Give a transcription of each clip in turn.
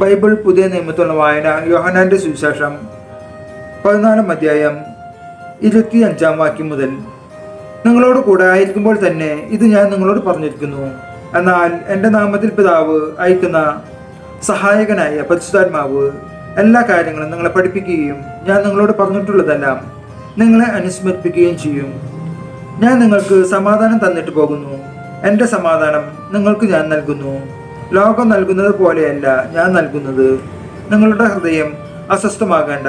Bible പുതിയ നിയമത്തുള്ള വായന യോഹനാന്റെ സുവിശേഷം പതിനാലാം അധ്യായം ഇരുപത്തി അഞ്ചാം വാക്യം മുതൽ. നിങ്ങളോട് കൂടെ ആയിരിക്കുമ്പോൾ തന്നെ ഇത് ഞാൻ നിങ്ങളോട് പറഞ്ഞിരിക്കുന്നു. എന്നാൽ എന്റെ നാമത്തിൽ പിതാവ് അയക്കുന്ന സഹായകനായ പരിശുദ്ധാത്മാവ് എല്ലാ കാര്യങ്ങളും നിങ്ങളെ പഠിപ്പിക്കുകയും ഞാൻ നിങ്ങളോട് പറഞ്ഞിട്ടുള്ളതെല്ലാം നിങ്ങളെ അനുസ്മരിപ്പിക്കുകയും ചെയ്യും. ഞാൻ നിങ്ങൾക്ക് സമാധാനം തന്നിട്ട് പോകുന്നു. എന്റെ സമാധാനം നിങ്ങൾക്ക് ഞാൻ നൽകുന്നു. ലോകം നൽകുന്നത് പോലെയല്ല ഞാൻ നൽകുന്നത്. നിങ്ങളുടെ ഹൃദയം അസ്വസ്ഥമാകേണ്ട.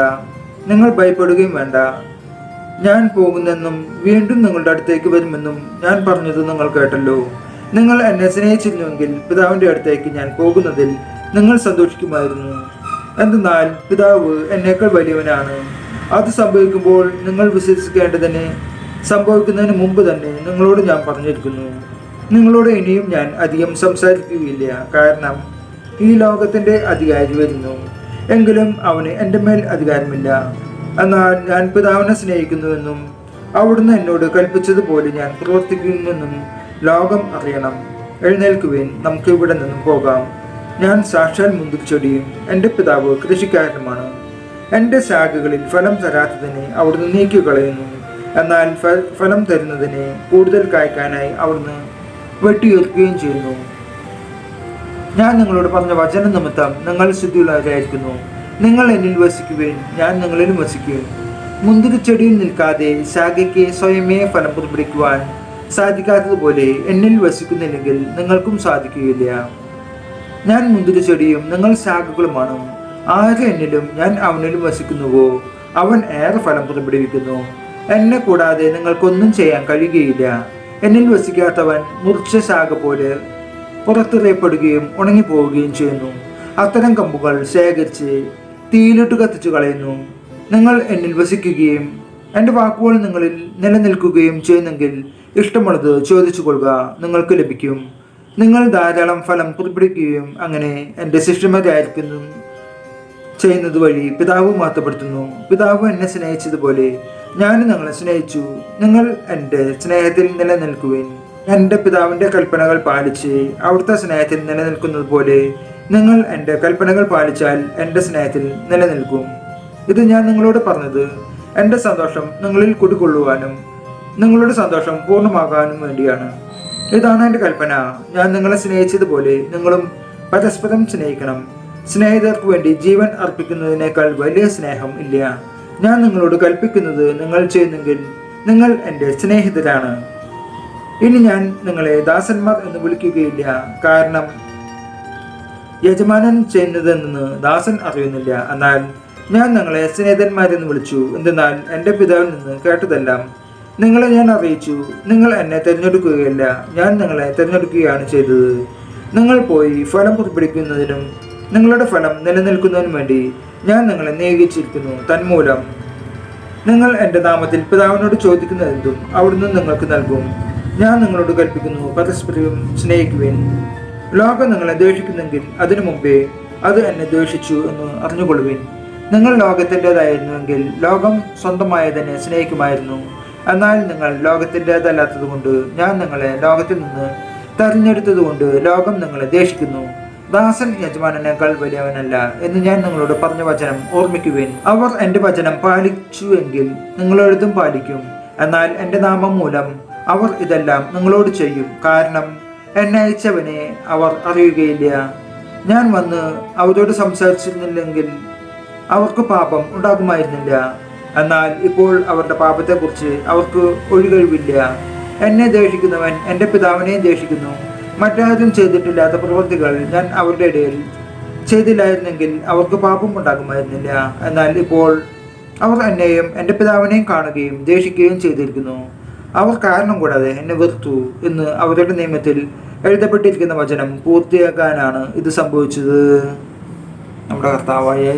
നിങ്ങൾ ഭയപ്പെടുകയും വേണ്ട. ഞാൻ പോകുന്നെന്നും വീണ്ടും നിങ്ങളുടെ അടുത്തേക്ക് വരുമെന്നും ഞാൻ പറഞ്ഞത് നിങ്ങൾ കേട്ടല്ലോ. നിങ്ങൾ എന്നെ സ്നേഹിച്ചിരുന്നുവെങ്കിൽ പിതാവിന്റെ അടുത്തേക്ക് ഞാൻ പോകുന്നതിൽ നിങ്ങൾ സന്തോഷിക്കുമായിരുന്നു. എന്തെന്നാൽ പിതാവ് എന്നേക്കാൾ വലിയവനാണ്. അത് സംഭവിക്കുമ്പോൾ നിങ്ങൾ വിശ്വസിക്കേണ്ടതിന് സംഭവിക്കുന്നതിന് മുമ്പ് തന്നെ നിങ്ങളോട് ഞാൻ പറഞ്ഞിരിക്കുന്നു. നിങ്ങളോട് ഇനിയും ഞാൻ അധികം സംസാരിക്കുകയില്ല. കാരണം ഈ ലോകത്തിന്റെ അധികാരി വരുന്നു. എങ്കിലും അവന് എന്റെ മേൽ അധികാരമില്ല. എന്നാൽ ഞാൻ പിതാവിനെ സ്നേഹിക്കുന്നുവെന്നും അവിടുന്ന് എന്നോട് കൽപ്പിച്ചതുപോലെ ഞാൻ പ്രവർത്തിക്കുമെന്നും ലോകം അറിയണം. എഴുന്നേൽക്കുവേൻ നമുക്ക് ഇവിടെ നിന്നും പോകാം. ഞാൻ സാക്ഷാൽ മുന്തിരിച്ചൊടിയും എന്റെ പിതാവ് കൃഷിക്കാരനുമാണ്. എന്റെ ശാഖകളിൽ ഫലം തരാത്തതിനെ അവിടുന്ന് നീക്കി കളയുന്നു എന്നാൽ ഫലം തരുന്നതിനെ കൂടുതൽ കായ്ക്കാനായി അവിടുന്ന് വെട്ടിയുയർക്കുകയും ചെയ്യുന്നു. ഞാൻ നിങ്ങളോട് പറഞ്ഞ വചന നിമിത്തം നിങ്ങൾ ശുദ്ധിയുള്ളവരായിരിക്കുന്നു. നിങ്ങൾ എന്നിൽ വസിക്കുവേൻ ഞാൻ നിങ്ങളിലും വസിക്കും. മുന്തിരിച്ചെടിയിൽ നിൽക്കാതെ ശാഖയ്ക്ക് സ്വയമേ ഫലം പുറപ്പെടുവിക്കുവാൻ സാധിക്കാത്തതുപോലെ എന്നിൽ വസിക്കുന്നില്ലെങ്കിൽ നിങ്ങൾക്കും സാധിക്കുകയില്ല. ഞാൻ മുന്തിരിച്ചെടിയും നിങ്ങൾ ശാഖകളുമാണ്. ആര് എന്നിലും ഞാൻ അവനിലും വസിക്കുന്നുവോ? അവൻ ഏറെ ഫലം പുറപ്പെടുവിക്കുന്നു എന്നെ കൂടാതെ നിങ്ങൾക്കൊന്നും ചെയ്യാൻ കഴിയുകയില്ല. എന്നിൽ വസിക്കാത്തവൻ മുറിച്ച ശാഖ പോലെ പുറത്തെറിയപ്പെടുകയും ഉണങ്ങിപ്പോവുകയും ചെയ്യുന്നു. അത്തരം കമ്പുകൾ ശേഖരിച്ച് തീയിലിട്ട് കത്തിച്ചു കളയുന്നു. നിങ്ങൾ എന്നിൽ വസിക്കുകയും എന്റെ വാക്കുകൾ നിങ്ങളിൽ നിലനിൽക്കുകയും ചെയ്യുന്നെങ്കിൽ ഇഷ്ടമുള്ളത് ചോദിച്ചു കൊള്ളുക നിങ്ങൾക്ക് ലഭിക്കും. നിങ്ങൾ ധാരാളം ഫലം കുറിപ്പിടിക്കുകയും അങ്ങനെ എന്റെ ശിഷ്യന്മാരായിരിക്കുന്നു ചെയ്യുന്നത് വഴി പിതാവ് മാറ്റപ്പെടുത്തുന്നു പിതാവ് എന്നെ സ്നേഹിച്ചതുപോലെ ഞാൻ നിങ്ങളെ സ്നേഹിച്ചു. നിങ്ങൾ എന്റെ സ്നേഹത്തിൽ നിലനിൽക്കുവിൻ. എന്റെ പിതാവിന്റെ കൽപ്പനകൾ പാലിച്ച് അവിടുത്തെ സ്നേഹത്തിൽ നിലനിൽക്കുന്നത് പോലെ നിങ്ങൾ എന്റെ കൽപ്പനകൾ പാലിച്ചാൽ എന്റെ സ്നേഹത്തിൽ നിലനിൽക്കും. ഇത് ഞാൻ നിങ്ങളോട് പറഞ്ഞത്. എന്റെ സന്തോഷം നിങ്ങളിൽ കുടികൊള്ളുവാനും നിങ്ങളുടെ സന്തോഷം പൂർണമാകാനും വേണ്ടിയാണ്. ഇതാണ് എന്റെ കൽപ്പന. ഞാൻ നിങ്ങളെ സ്നേഹിച്ചതുപോലെ നിങ്ങളും പരസ്പരം സ്നേഹിക്കണം. സ്നേഹിതർക്ക് വേണ്ടി ജീവൻ അർപ്പിക്കുന്നതിനേക്കാൾ വലിയ സ്നേഹം ഇല്ല. ഞാൻ നിങ്ങളോട് കൽപ്പിക്കുന്നത് നിങ്ങൾ ചെയ്യുന്നെങ്കിൽ നിങ്ങൾ എന്റെ സ്നേഹിതരാണ്. ഇനി ഞാൻ നിങ്ങളെ ദാസന്മാർ എന്ന് വിളിക്കുകയില്ല. കാരണം യജമാനൻ ചെയ്യുന്നതെന്ന് ദാസൻ അറിയുന്നില്ല. എന്നാൽ ഞാൻ നിങ്ങളെ സ്നേഹിതന്മാരെന്ന് വിളിച്ചു. എന്തെന്നാൽ എന്റെ പിതാവിൽ നിന്ന് കേട്ടതെല്ലാം നിങ്ങളെ ഞാൻ അറിയിച്ചു. നിങ്ങൾ എന്നെ തിരഞ്ഞെടുക്കുകയില്ല. ഞാൻ നിങ്ങളെ തിരഞ്ഞെടുക്കുകയാണ് ചെയ്തത്. നിങ്ങൾ പോയി ഫലം പുറപ്പെടുവിക്കുന്നതിനും നിങ്ങളുടെ ഫലം നിലനിൽക്കുന്നതിനു വേണ്ടി ഞാൻ നിങ്ങളെ നിയോഗിച്ചിരിക്കുന്നു. തന്മൂലം. നിങ്ങൾ എന്റെ നാമത്തിൽ പിതാവിനോട് ചോദിക്കുന്നതെന്തും അവിടുന്ന് നിങ്ങൾക്ക് നൽകും. ഞാൻ നിങ്ങളോട് കൽപ്പിക്കുന്നു പരസ്പരം സ്നേഹിക്കുവിൻ. ലോകം നിങ്ങളെ ദ്വേഷിക്കുന്നെങ്കിൽ അതിനു മുമ്പേ അത് എന്നെ ദ്വേഷിച്ചു എന്ന് അറിഞ്ഞുകൊള്ളുവിൻ. നിങ്ങൾ ലോകത്തിന്റെതായിരുന്നുവെങ്കിൽ ലോകം സ്വന്തമായതിനെ സ്നേഹിക്കുമായിരുന്നു. എന്നാൽ നിങ്ങൾ ലോകത്തിന്റെതല്ലാത്തതുകൊണ്ട് ഞാൻ നിങ്ങളെ ലോകത്തിൽ നിന്ന് തെരഞ്ഞെടുത്തതുകൊണ്ട് ലോകം നിങ്ങളെ ദേഷിക്കുന്നു ദാസൻ യജമാനേക്കാൾ വലിയവനല്ല എന്ന് ഞാൻ നിങ്ങളോട് പറഞ്ഞ വചനം ഓർമ്മിക്കുവേൻ. അവർ എന്റെ വചനം പാലിച്ചു എങ്കിൽ നിങ്ങളെഴുതും പാലിക്കും. എന്നാൽ എന്റെ നാമം മൂലം അവർ ഇതെല്ലാം നിങ്ങളോട് ചെയ്യും. കാരണം എന്നെ അയച്ചവനെ അവർ അറിയുകയില്ല. ഞാൻ വന്ന് അവരോട് സംസാരിച്ചിരുന്നില്ലെങ്കിൽ അവർക്ക് പാപം ഉണ്ടാകുമായിരുന്നില്ല. എന്നാൽ ഇപ്പോൾ അവരുടെ പാപത്തെക്കുറിച്ച് അവർക്ക് ഒഴികഴിവില്ല. എന്നെ ദേഷിക്കുന്നവൻ എന്റെ പിതാവിനെയും ദേഷിക്കുന്നു മറ്റാരും ചെയ്തിട്ടില്ലാത്ത പ്രവൃത്തികൾ ഞാൻ അവരുടെ ഇടയിൽ ചെയ്തില്ലായിരുന്നെങ്കിൽ അവർക്ക് പാപം ഉണ്ടാകുമായിരുന്നില്ല. എന്നാൽ ഇപ്പോൾ അവർ എന്നെയും എന്റെ പിതാവിനെയും കാണുകയും ദേഷിക്കുകയും ചെയ്തിരിക്കുന്നു. അവർ കാരണം കൂടാതെ എന്നെ വെറുത്തു എന്ന് അവരുടെ നിയമത്തിൽ എഴുതപ്പെട്ടിരിക്കുന്ന വചനം പൂർത്തിയാക്കാനാണ് ഇത് സംഭവിച്ചത്. നമ്മുടെ കർത്താവായ